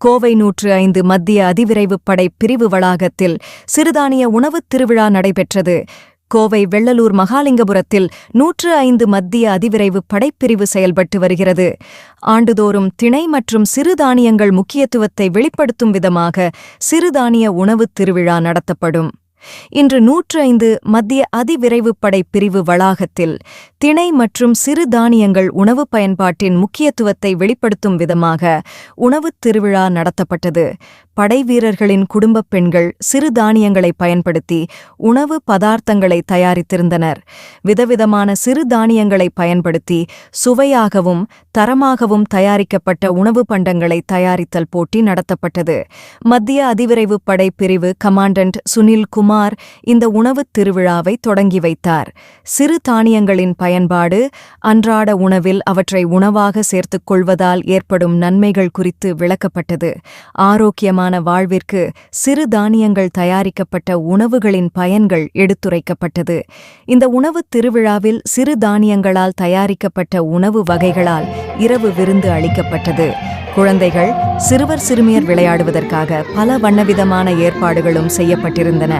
கோவை நூற்று ஐந்து மத்திய அதிவிரைவுப் படை பிரிவு வளாகத்தில் சிறுதானிய உணவுத் திருவிழா நடைபெற்றது. கோவை வெள்ளலூர் மகாலிங்கபுரத்தில் நூற்று ஐந்து மத்திய அதிவிரைவு படைப்பிரிவு செயல்பட்டு வருகிறது. ஆண்டுதோறும் திணை மற்றும் சிறுதானியங்கள் முக்கியத்துவத்தை வெளிப்படுத்தும் விதமாக சிறுதானிய உணவுத் திருவிழா நடத்தப்படும். இன்று நூற்று ஐந்து மத்திய அதிவிரைவுப் படை பிரிவு வளாகத்தில் திணை மற்றும் சிறுதானியங்கள் உணவு பயன்பாட்டின் முக்கியத்துவத்தை வெளிப்படுத்தும் விதமாக உணவுத் திருவிழா நடத்தப்பட்டது. படைவீரர்களின் குடும்பப் பெண்கள் சிறுதானியங்களை பயன்படுத்தி உணவு பதார்த்தங்களை தயாரித்திருந்தனர். விதவிதமான சிறுதானியங்களை பயன்படுத்தி சுவையாகவும் தரமாகவும் தயாரிக்கப்பட்ட உணவு பண்டங்களை தயாரித்தல் போட்டி நடத்தப்பட்டது. மத்திய அதிவிரைவு படை பிரிவு கமாண்டன்ட் சுனில் குமார் இந்த உணவுத் திருவிழாவை தொடங்கி வைத்தார். சிறு தானியங்களின் பயன்பாடு அன்றாட உணவில் அவற்றை உணவாக சேர்த்துக் கொள்வதால் ஏற்படும் நன்மைகள் குறித்து விளக்கப்பட்டது. ஆரோக்கியமான வாழ்விற்கு சிறு தானியங்கள் தயாரிக்கப்பட்ட உணவுகளின் பயன்கள் எடுத்துரைக்கப்பட்டது. இந்த உணவுத் திருவிழாவில் சிறு தானியங்களால் தயாரிக்கப்பட்ட உணவு வகைகளால் இரவு விருந்து அளிக்கப்பட்டது. குழந்தைகள் சிறுவர் சிறுமியர் விளையாடுவதற்காக பல வண்ணவிதமான ஏற்பாடுகளும் செய்யப்பட்டிருந்தன.